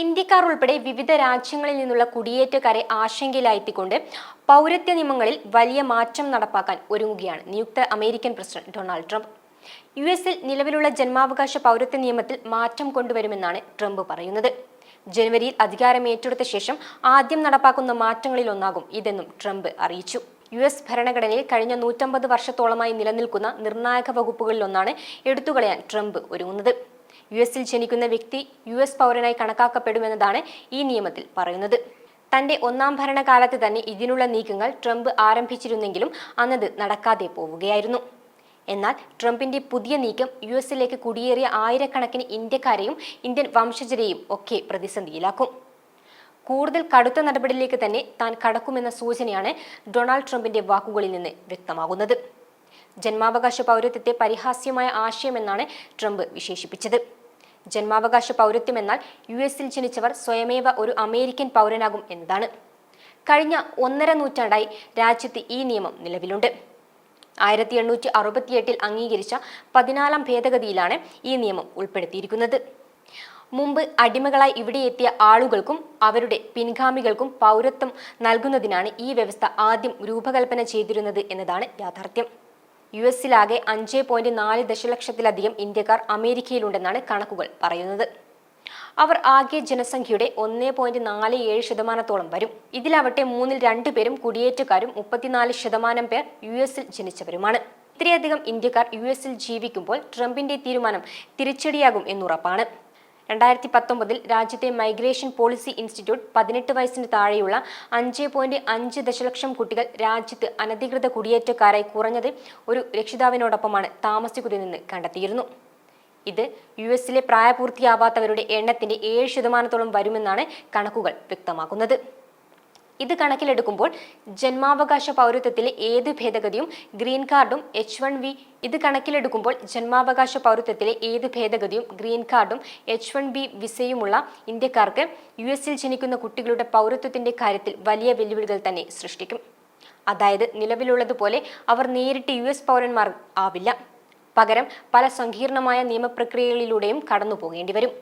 ഇന്ത്യക്കാർ ഉൾപ്പെടെ വിവിധ രാജ്യങ്ങളിൽ നിന്നുള്ള കുടിയേറ്റക്കാരെ ആശങ്കയിലായെത്തിക്കൊണ്ട് പൗരത്വ നിയമങ്ങളിൽ വലിയ മാറ്റം നടപ്പാക്കാൻ ഒരുങ്ങുകയാണ് നിയുക്ത American president Donald Trump. U എസിൽ നിലവിലുള്ള ജന്മാവകാശ പൗരത്വ നിയമത്തിൽ മാറ്റം കൊണ്ടുവരുമെന്നാണ് ട്രംപ് പറയുന്നത്. ജനുവരിയിൽ അധികാരം ഏറ്റെടുത്ത ശേഷം ആദ്യം നടപ്പാക്കുന്ന മാറ്റങ്ങളിൽ ഒന്നാകും ഇതെന്നും ട്രംപ് അറിയിച്ചു. യു എസ് ഭരണഘടനയിൽ കഴിഞ്ഞ നൂറ്റമ്പത് വർഷത്തോളമായി നിലനിൽക്കുന്ന നിർണായക വകുപ്പുകളിലൊന്നാണ് എടുത്തുകളയാൻ ട്രംപ് ഒരുങ്ങുന്നത്. യു എസിൽ ജനിക്കുന്ന വ്യക്തി യു എസ് പൗരനായി കണക്കാക്കപ്പെടുമെന്നതാണ് ഈ നിയമത്തിൽ പറയുന്നത്. തന്റെ ഒന്നാം ഭരണകാലത്ത് തന്നെ ഇതിനുള്ള നീക്കങ്ങൾ ട്രംപ് ആരംഭിച്ചിരുന്നെങ്കിലും അന്നത് നടക്കാതെ പോവുകയായിരുന്നു. എന്നാൽ ട്രംപിന്റെ പുതിയ നീക്കം യു എസിലേക്ക് കുടിയേറിയ ആയിരക്കണക്കിന് ഇന്ത്യക്കാരെയും ഇന്ത്യൻ വംശജരെയും ഒക്കെ പ്രതിസന്ധിയിലാക്കും. കൂടുതൽ കടുത്ത നടപടിയിലേക്ക് തന്നെ താൻ കടക്കുമെന്ന സൂചനയാണ് ഡൊണാൾഡ് ട്രംപിന്റെ വാക്കുകളിൽ നിന്ന് വ്യക്തമാകുന്നത്. ജന്മാവകാശ പൗരത്വത്തെ പരിഹാസ്യമായ ആശയമെന്നാണ് ട്രംപ് വിശേഷിപ്പിച്ചത്. ജന്മാവകാശ പൗരത്വം എന്നാൽ യു എസിൽ ജനിച്ചവർ സ്വയമേവ ഒരു അമേരിക്കൻ പൗരനാകും എന്നതാണ്. കഴിഞ്ഞ ഒന്നര നൂറ്റാണ്ടായി രാജ്യത്ത് ഈ നിയമം നിലവിലുണ്ട്. ആയിരത്തി എണ്ണൂറ്റി അറുപത്തിയെട്ടിൽ അംഗീകരിച്ച പതിനാലാം ഭേദഗതിയിലാണ് ഈ നിയമം ഉൾപ്പെടുത്തിയിരിക്കുന്നത്. മുമ്പ് അടിമകളായി ഇവിടെ എത്തിയ ആളുകൾക്കും അവരുടെ പിൻഗാമികൾക്കും പൗരത്വം നൽകുന്നതിനാണ് ഈ വ്യവസ്ഥ ആദ്യം രൂപകൽപ്പന ചെയ്തിരുന്നത് എന്നതാണ് യാഥാർത്ഥ്യം. യു എസിലാകെ അഞ്ച് പോയിന്റ് നാല് ദശലക്ഷത്തിലധികം ഇന്ത്യക്കാർ അമേരിക്കയിലുണ്ടെന്നാണ് കണക്കുകൾ പറയുന്നത്. അവർ ആകെ ജനസംഖ്യയുടെ ഒന്ന് പോയിന്റ് നാല് ഏഴ് ശതമാനത്തോളം വരും. ഇതിലാവട്ടെ മൂന്നിൽ രണ്ടു പേരും കുടിയേറ്റക്കാരും മുപ്പത്തിനാല് ശതമാനം പേർ യു എസിൽ ജനിച്ചവരുമാണ്. ഇത്രയധികം ഇന്ത്യക്കാർ യു എസിൽ ജീവിക്കുമ്പോൾ ട്രംപിന്റെ തീരുമാനം തിരിച്ചടിയാകും എന്നുറപ്പാണ്. രണ്ടായിരത്തി പത്തൊമ്പതിൽ രാജ്യത്തെ മൈഗ്രേഷൻ പോളിസി ഇൻസ്റ്റിറ്റ്യൂട്ട് പതിനെട്ട് വയസ്സിന് താഴെയുള്ള അഞ്ച് പോയിന്റ് അഞ്ച് ദശലക്ഷം കുട്ടികൾ രാജ്യത്ത് അനധികൃത കുടിയേറ്റക്കാരായി കുറഞ്ഞത് ഒരു രക്ഷിതാവിനോടൊപ്പമാണ് താമസിക്കുന്നതെന്ന് കണ്ടെത്തിയിരുന്നു. ഇത് യു എസിലെ പ്രായപൂർത്തിയാവാത്തവരുടെ എണ്ണത്തിന്റെ ഏഴ് ശതമാനത്തോളം വരുമെന്നാണ് കണക്കുകൾ വ്യക്തമാക്കുന്നത്. ഇത് കണക്കിലെടുക്കുമ്പോൾ ജന്മാവകാശ പൗരത്വത്തിലെ ഏത് ഭേദഗതിയും ഗ്രീൻ കാർഡും എച്ച് വൺ വി ഇത് കണക്കിലെടുക്കുമ്പോൾ ജന്മാവകാശ പൗരത്വത്തിലെ ഏത് ഭേദഗതിയും ഗ്രീൻ കാർഡും എച്ച് വൺ ബി വിസയുമുള്ള ഇന്ത്യക്കാർക്ക് യു എസിൽ ജനിക്കുന്ന കുട്ടികളുടെ പൗരത്വത്തിന്റെ കാര്യത്തിൽ വലിയ വെല്ലുവിളികൾ തന്നെ സൃഷ്ടിക്കും. അതായത് നിലവിലുള്ളതുപോലെ അവർ നേരിട്ട് യു എസ് പൗരന്മാർ ആവില്ല. പകരം പല സങ്കീർണമായ നിയമപ്രക്രിയകളിലൂടെയും കടന്നു പോകേണ്ടി വരും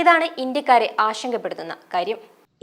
ഇതാണ് ഇന്ത്യക്കാരെ ആശങ്കപ്പെടുത്തുന്ന കാര്യം.